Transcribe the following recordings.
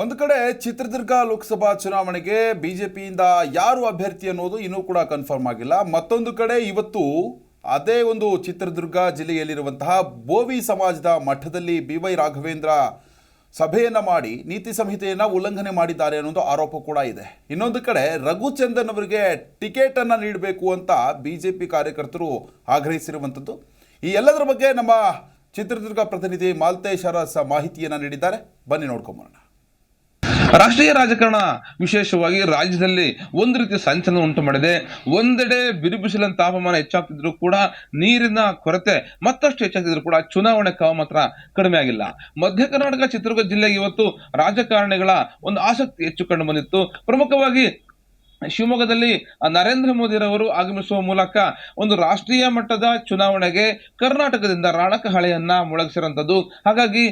ಒಂದು ಕಡೆ ಚಿತ್ರದುರ್ಗ ಲೋಕಸಭಾ ಚುನಾವಣೆಗೆ ಬಿಜೆಪಿಯಿಂದ ಯಾರು ಅಭ್ಯರ್ಥಿ ಅನ್ನೋದು ಇನ್ನೂ ಕೂಡ ಕನ್ಫರ್ಮ್ ಆಗಿಲ್ಲ. ಮತ್ತೊಂದು ಕಡೆ ಇವತ್ತು ಅದೇ ಒಂದು ಚಿತ್ರದುರ್ಗ ಜಿಲ್ಲೆಯಲ್ಲಿರುವಂತಹ ಬೋವಿ ಸಮಾಜದ ಮಠದಲ್ಲಿ ಬಿ ವೈ ರಾಘವೇಂದ್ರ ಸಭೆಯನ್ನು ಮಾಡಿ ನೀತಿ ಸಂಹಿತೆಯನ್ನು ಉಲ್ಲಂಘನೆ ಮಾಡಿದ್ದಾರೆ ಅನ್ನೋದು ಆರೋಪ ಕೂಡ ಇದೆ. ಇನ್ನೊಂದು ಕಡೆ ರಘುಚಂದನ್ ಅವರಿಗೆ ಟಿಕೆಟ್ ಅನ್ನ ನೀಡಬೇಕು ಅಂತ ಬಿಜೆಪಿ ಕಾರ್ಯಕರ್ತರು ಆಗ್ರಹಿಸಿರುವಂಥದ್ದು. ಈ ಎಲ್ಲದರ ಬಗ್ಗೆ ನಮ್ಮ ಚಿತ್ರದುರ್ಗ ಪ್ರತಿನಿಧಿ ಮಾಲ್ತೇಶ್ ಅರಸ್ ಮಾಹಿತಿಯನ್ನ ನೀಡಿದ್ದಾರೆ. ಬನ್ನಿ ನೋಡ್ಕೊಂಬರೋಣ. ರಾಷ್ಟ್ರೀಯ ರಾಜಕಾರಣ ವಿಶೇಷವಾಗಿ ರಾಜ್ಯದಲ್ಲಿ ಒಂದು ರೀತಿಯ ಸಂಚಲನ ಉಂಟು ಮಾಡಿದೆ. ಒಂದೆಡೆ ಬಿರುಬಿಸಿಲಿನ ತಾಪಮಾನ ಹೆಚ್ಚಾಗ್ತಿದ್ರು ಕೂಡ ನೀರಿನ ಕೊರತೆ ಮತ್ತಷ್ಟು ಹೆಚ್ಚಾಗ್ತಿದ್ರು ಕೂಡ ಚುನಾವಣೆ ಕಾವು ಮಾತ್ರ ಕಡಿಮೆ ಆಗಿಲ್ಲ. ಮಧ್ಯ ಕರ್ನಾಟಕ ಚಿತ್ರದುರ್ಗ ಜಿಲ್ಲೆಗೆ ಇವತ್ತು ರಾಜಕಾರಣಿಗಳ ಒಂದು ಆಸಕ್ತಿ ಹೆಚ್ಚು ಕಂಡು ಬಂದಿತ್ತು. ಪ್ರಮುಖವಾಗಿ ಶಿವಮೊಗ್ಗದಲ್ಲಿ ನರೇಂದ್ರ ಮೋದಿರವರು ಆಗಮಿಸುವ ಮೂಲಕ ಒಂದು ರಾಷ್ಟ್ರೀಯ ಮಟ್ಟದ ಚುನಾವಣೆಗೆ ಕರ್ನಾಟಕದಿಂದ ರಾಣಕಹಳೆಯನ್ನು ಮೊಳಗಿಸಿರುವಂಥದ್ದು. ಹಾಗಾಗಿ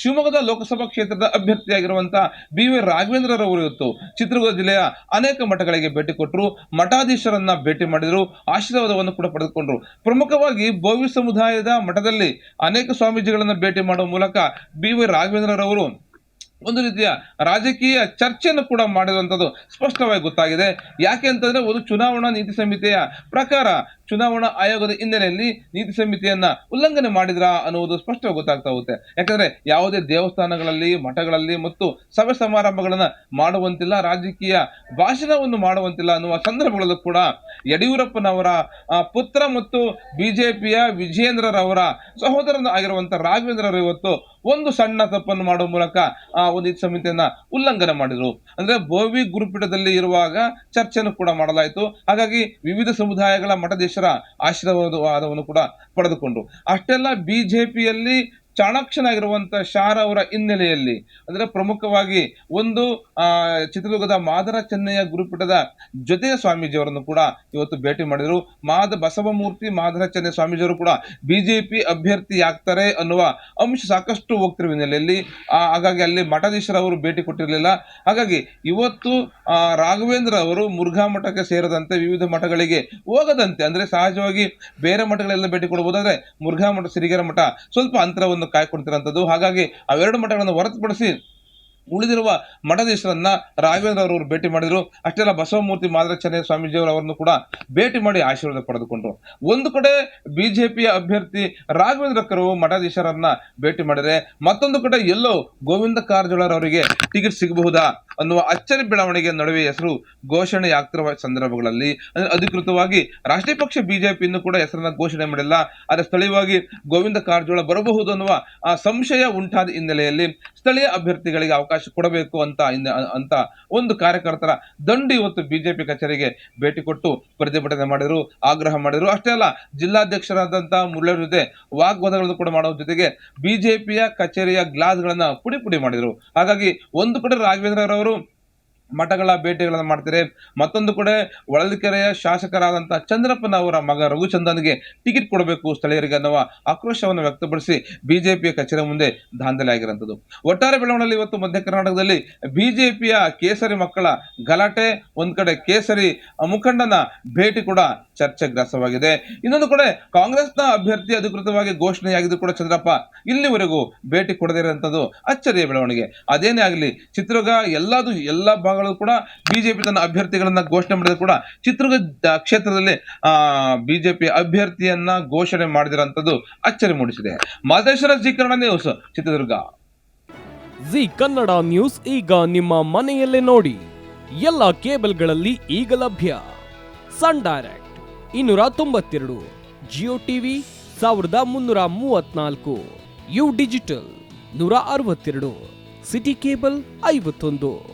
ಶಿವಮೊಗ್ಗದ ಲೋಕಸಭಾ ಕ್ಷೇತ್ರದ ಅಭ್ಯರ್ಥಿಯಾಗಿರುವಂತಹ ಬಿ ವಿ ರಾಘವೇಂದ್ರರವರು ಇವತ್ತು ಚಿತ್ರದುರ್ಗ ಜಿಲ್ಲೆಯ ಅನೇಕ ಮಠಗಳಿಗೆ ಭೇಟಿ ಕೊಟ್ಟರು. ಮಠಾಧೀಶರನ್ನ ಭೇಟಿ ಮಾಡಿದರು. ಆಶೀರ್ವಾದವನ್ನು ಕೂಡ ಪಡೆದುಕೊಂಡ್ರು. ಪ್ರಮುಖವಾಗಿ ಬೋವಿ ಸಮುದಾಯದ ಮಠದಲ್ಲಿ ಅನೇಕ ಸ್ವಾಮೀಜಿಗಳನ್ನ ಭೇಟಿ ಮಾಡುವ ಮೂಲಕ ಬಿ ವಿ ರಾಘವೇಂದ್ರರವರು ಒಂದು ರೀತಿಯ ರಾಜಕೀಯ ಚರ್ಚೆಯನ್ನು ಕೂಡ ಮಾಡಿರುವಂಥದ್ದು ಸ್ಪಷ್ಟವಾಗಿ ಗೊತ್ತಾಗಿದೆ. ಯಾಕೆ ಅಂತಂದ್ರೆ ಒಂದು ಚುನಾವಣಾ ನೀತಿ ಸಂಹಿತೆಯ ಪ್ರಕಾರ ಚುನಾವಣಾ ಆಯೋಗದ ಹಿನ್ನೆಲೆಯಲ್ಲಿ ನೀತಿ ಸಂಹಿತೆಯನ್ನ ಉಲ್ಲಂಘನೆ ಮಾಡಿದ್ರಾ ಅನ್ನುವುದು ಸ್ಪಷ್ಟವಾಗಿ ಗೊತ್ತಾಗ್ತಾ ಹೋಗುತ್ತೆ. ಯಾಕಂದ್ರೆ ಯಾವುದೇ ದೇವಸ್ಥಾನಗಳಲ್ಲಿ, ಮಠಗಳಲ್ಲಿ ಮತ್ತು ಸಭೆ ಸಮಾರಂಭಗಳನ್ನ ಮಾಡುವಂತಿಲ್ಲ, ರಾಜಕೀಯ ಭಾಷಣವನ್ನು ಮಾಡುವಂತಿಲ್ಲ ಅನ್ನುವ ಸಂದರ್ಭಗಳಲ್ಲೂ ಕೂಡ ಯಡಿಯೂರಪ್ಪನವರ ಪುತ್ರ ಮತ್ತು ಬಿಜೆಪಿಯ ವಿಜೇಂದ್ರರವರ ಸಹೋದರನ ಆಗಿರುವಂತ ರಾಘವೇಂದ್ರರು ಇವತ್ತು ಒಂದು ಸಣ್ಣ ತಪ್ಪನ್ನು ಮಾಡುವ ಮೂಲಕ ಆ ಒಂದು ನೀತಿ ಸಂಹಿತೆಯನ್ನ ಉಲ್ಲಂಘನೆ ಮಾಡಿದ್ರು. ಅಂದ್ರೆ ಬೋವಿ ಗುರುಪೀಠದಲ್ಲಿ ಇರುವಾಗ ಚರ್ಚೆಯನ್ನು ಕೂಡ ಮಾಡಲಾಯಿತು. ಹಾಗಾಗಿ ವಿವಿಧ ಸಮುದಾಯಗಳ ಮಠಾಧೀಶರ ಆಶೀರ್ವಾದವನ್ನು ಕೂಡ ಪಡೆದುಕೊಂಡ್ರು ಅಷ್ಟೆಲ್ಲ ಬಿಜೆಪಿಯಲ್ಲಿ ಚಾಣಾಕ್ಷನಾಗಿರುವಂತ ಶಾರ ಅವರ ಹಿನ್ನೆಲೆಯಲ್ಲಿ, ಅಂದ್ರೆ ಪ್ರಮುಖವಾಗಿ ಒಂದು ಚಿತ್ರದುರ್ಗದ ಮಾದರ ಚೆನ್ನಯ್ಯ ಗುರುಪೀಠದ ಜೊತೆಯ ಸ್ವಾಮೀಜಿಯವರನ್ನು ಕೂಡ ಇವತ್ತು ಭೇಟಿ ಮಾಡಿದರು. ಮಾದ, ಬಸವಮೂರ್ತಿ, ಮಾದರ ಚೆನ್ನಯ್ಯ ಸ್ವಾಮೀಜಿಯವರು ಕೂಡ ಬಿಜೆಪಿ ಅಭ್ಯರ್ಥಿ ಆಗ್ತಾರೆ ಅನ್ನುವ ಅಂಶ ಸಾಕಷ್ಟು ಹೋಗ್ತಿರುವ ಹಿನ್ನೆಲೆಯಲ್ಲಿ ಹಾಗಾಗಿ ಅಲ್ಲಿ ಮಠಾಧೀಶರವರು ಭೇಟಿ ಕೊಟ್ಟಿರಲಿಲ್ಲ. ಹಾಗಾಗಿ ಇವತ್ತು ರಾಘವೇಂದ್ರ ಅವರು ಮುರುಘಾ ಮಠಕ್ಕೆ ಸೇರದಂತೆ ವಿವಿಧ ಮಠಗಳಿಗೆ ಹೋಗದಂತೆ, ಅಂದ್ರೆ ಸಹಜವಾಗಿ ಬೇರೆ ಮಠಗಳೆಲ್ಲ ಭೇಟಿ ಕೊಡಬಹುದಾದ್ರೆ ಮುರುಘಾ ಮಠ, ಸಿರಿಗೆರೆ ಮಠ ಸ್ವಲ್ಪ ಅಂತರವನ್ನು ಕಾಯ್ಕೊಡ್ತಿರೋಂಥದ್ದು ಹಾಗಾಗಿ ಅವೆರಡು ಮಠಗಳನ್ನು ಹೊರತುಪಡಿಸಿ ಉಳಿದಿರುವ ಮಠಾಧೀಶರನ್ನ ರಾಘವೇಂದ್ರ ಅವರು ಭೇಟಿ ಮಾಡಿದ್ರು. ಅಷ್ಟೆಲ್ಲ ಬಸವಮೂರ್ತಿ ಮಾದರಚನೆ ಸ್ವಾಮೀಜಿಯವರವರನ್ನು ಕೂಡ ಭೇಟಿ ಮಾಡಿ ಆಶೀರ್ವಾದ ಪಡೆದುಕೊಂಡ್ರು. ಒಂದು ಕಡೆ ಬಿಜೆಪಿಯ ಅಭ್ಯರ್ಥಿ ರಾಘವೇಂದ್ರ ಕರು ಮಠಾಧೀಶರನ್ನ ಭೇಟಿ ಮಾಡಿದರೆ, ಮತ್ತೊಂದು ಕಡೆ ಎಲ್ಲೋ ಗೋವಿಂದ ಕಾರಜೋಳರವರಿಗೆ ಟಿಕೆಟ್ ಸಿಗಬಹುದಾ? ಅನ್ನುವ ಅಚ್ಚರಿ ಬೆಳವಣಿಗೆ ನಡುವೆ ಹೆಸರು ಘೋಷಣೆಯಾಗ್ತಿರುವ ಸಂದರ್ಭಗಳಲ್ಲಿ ಅಧಿಕೃತವಾಗಿ ರಾಷ್ಟ್ರೀಯ ಪಕ್ಷ ಬಿಜೆಪಿ ಇನ್ನು ಕೂಡ ಹೆಸರನ್ನ ಘೋಷಣೆ ಮಾಡಿಲ್ಲ. ಆದರೆ ಸ್ಥಳೀಯವಾಗಿ ಗೋವಿಂದ ಕಾರಜೋಳ ಬರಬಹುದು ಅನ್ನುವ, ಆ, ಸಂಶಯ ಉಂಟಾದ ಹಿನ್ನೆಲೆಯಲ್ಲಿ ಸ್ಥಳೀಯ ಅಭ್ಯರ್ಥಿಗಳಿಗೆ ಅವಕಾಶ ಕೊಡಬೇಕು ಅಂತ ಅಂತ ಒಂದು ಕಾರ್ಯಕರ್ತರ ದಂಡು ಇವತ್ತು ಬಿಜೆಪಿ ಕಚೇರಿಗೆ ಭೇಟಿ ಕೊಟ್ಟು ಪ್ರತಿಭಟನೆ ಮಾಡಿದ್ರು, ಆಗ್ರಹ ಮಾಡಿದ್ರು. ಅಷ್ಟೇ ಅಲ್ಲ, ಜಿಲ್ಲಾಧ್ಯಕ್ಷರಾದಂತಹ ಮುರಳಿ ಜೊತೆ ವಾಗ್ವಾದಗಳನ್ನು ಕೂಡ ಮಾಡುವ ಜೊತೆಗೆ ಬಿಜೆಪಿಯ ಕಚೇರಿಯ ಗ್ಲಾಸ್ಗಳನ್ನ ಪುಡಿ ಪುಡಿ ಮಾಡಿದ್ರು. ಹಾಗಾಗಿ ಒಂದು ಕಡೆ ರಾಘವೇಂದ್ರರವರು ಮಠಗಳ ಭೇಟಿಗಳನ್ನು ಮಾಡ್ತಾರೆ. ಮತ್ತೊಂದು ಕಡೆ ಹೊಳಲ್ಕೆರೆಯ ಶಾಸಕರಾದಂಥ ಚಂದ್ರಪ್ಪನ ಅವರ ಮಗ ರಘುಚಂದನ್ಗೆ ಟಿಕೆಟ್ ಕೊಡಬೇಕು ಸ್ಥಳೀಯರಿಗೆ ಅನ್ನುವ ಆಕ್ರೋಶವನ್ನು ವ್ಯಕ್ತಪಡಿಸಿ ಬಿಜೆಪಿಯ ಕಚೇರಿ ಮುಂದೆ ದಾಂಧಲೆ ಆಗಿರುವಂಥದ್ದು ಒಟ್ಟಾರೆ ಬೆಳವಣಿಗೆಯಲ್ಲಿ ಇವತ್ತು ಮಧ್ಯ ಕರ್ನಾಟಕದಲ್ಲಿ ಬಿಜೆಪಿಯ ಕೇಸರಿ ಮಕ್ಕಳ ಗಲಾಟೆ, ಒಂದು ಕಡೆ ಕೇಸರಿ ಮುಖಂಡನ ಭೇಟಿ ಕೂಡ ಚರ್ಚೆಗ್ರಾಸವಾಗಿದೆ. ಇನ್ನೊಂದು ಕಡೆ ಕಾಂಗ್ರೆಸ್ನ ಅಭ್ಯರ್ಥಿ ಅಧಿಕೃತವಾಗಿ ಘೋಷಣೆಯಾಗಿದ್ದು ಕೂಡ ಚಂದ್ರಪ್ಪ, ಇಲ್ಲಿವರೆಗೂ ಭೇಟಿ ಕೊಡದೇ ಇರುವಂತದ್ದು ಅಚ್ಚರಿಯ ಬೆಳವಣಿಗೆ. ಅದೇನೇ ಆಗಲಿ, ಚಿತ್ರದುರ್ಗ ಎಲ್ಲದು ಎಲ್ಲ ಭಾಗಗಳು ಕೂಡ ಬಿಜೆಪಿ ತನ್ನ ಅಭ್ಯರ್ಥಿಗಳನ್ನ ಘೋಷಣೆ ಮಾಡಿದ್ರು ಕೂಡ ಚಿತ್ರದುರ್ಗ ಕ್ಷೇತ್ರದಲ್ಲಿ, ಆ, ಬಿಜೆಪಿ ಅಭ್ಯರ್ಥಿಯನ್ನ ಘೋಷಣೆ ಮಾಡಿದಿರಂತದ್ದು ಅಚ್ಚರಿ ಮೂಡಿಸಿದೆ. ಮಾದೇಶ್ವರ ಜೀಕರಣ news, Chitradurga. G Kannada news ಈಗ ನಿಮ್ಮ ಮನೆಯಲ್ಲೇ ನೋಡಿ. ಎಲ್ಲ ಕೇಬಲ್ಗಳಲ್ಲಿ ಈಗ ಲಭ್ಯ. ಸನ್ ಡೈರೆಕ್ಟ್ ಇನ್ನೂರ ತೊಂಬತ್ತೆರಡು, ಜಿಯೋ ಟಿವಿ ಸಾವಿರದ ಮುನ್ನೂರ ಮೂವತ್ನಾಲ್ಕು, ಯು ಡಿಜಿಟಲ್ ನೂರ ಅರವತ್ತೆರಡು, ಸಿಟಿ ಕೇಬಲ್ ಐವತ್ತೊಂದು.